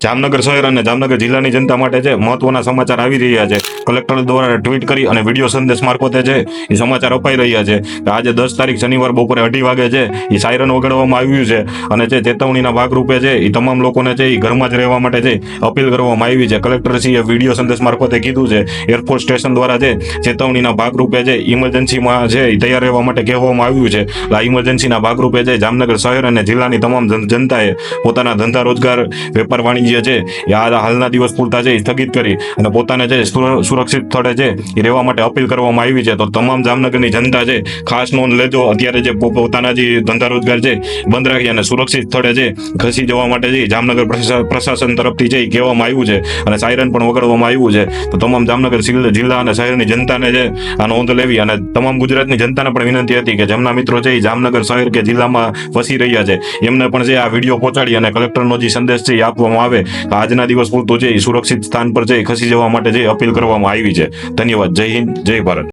જામનગર શહેર અને જામનગર જિલ્લાની જનતા માટે છે મહત્વના સમાચાર આવી રહ્યા છે કલેક્ટર દ્વારા ટ્વીટ કરી અને વીડિયો સંદેશ મારફતે છે એ સમાચાર અપાઈ રહ્યા છે કે આજે દસ તારીખ શનિવાર બપોરે અઢી વાગે છે એ સાયરન વગાડવામાં આવ્યું છે અને જે ચેતવણીના ભાગરૂપે છે એ તમામ લોકોને છે એ ઘરમાં જ રહેવા માટે છે અપીલ કરવામાં આવી છે. કલેક્ટરશ્રીએ વીડિયો સંદેશ મારફતે કીધું છે એરફોર્સ સ્ટેશન દ્વારા છે ચેતવણીના ભાગરૂપે છે ઇમરજન્સીમાં છે એ તૈયાર રહેવા માટે કહેવામાં આવ્યું છે. આ ઇમરજન્સીના ભાગરૂપે છે જામનગર શહેર અને જિલ્લાની તમામ જનતાએ પોતાના ધંધા રોજગાર વેપાર વાણિજ્ય છે એ હાલના દિવસ પૂરતા છે એ સ્થગિત કરી અને પોતાને સુર- સુરક્ષિત સ્થળે છે, એ રહેવા માટે અપીલ કરવામાં આવી છે. તો તમામ જામનગરની જનતા છે, ખાસ નોંધ લેજો, અત્યારે જે પોતાના જે ધંધા રોજગાર છે, બંધ રાખી અને સુરક્ષિત સ્થળે છે ખસી જવા માટે છે જામનગર પ્રશા- પ્રશાસન તરફથી છે એ કહેવામાં આવ્યું છે અને સાયરન પણ વગાડવામાં આવ્યું છે. તો તમામ જામનગર જિલ્લા અને શહેરની જનતાને છે, આ નોંધ લેવી અને તમામ ગુજરાતની જનતાને પણ વિનંતી હતી કે જેમના મિત્રો છે એ જામનગર શહેર કે જિલ્લામાં વસી રહ્યા છે, એમને પણ જે આ વીડિયો પહોંચાડી અને કલેક્ટરનો જે સંદેશ છે એ આપવામાં આવે. તો આજના દિવસ પૂરતું છે. સુરક્ષિત સ્થાન પર જઈ ખસી જવા માટે જે અપીલ કરવામાં આવી છે. ધન્યવાદ. જય હિન્દ, જય ભારત.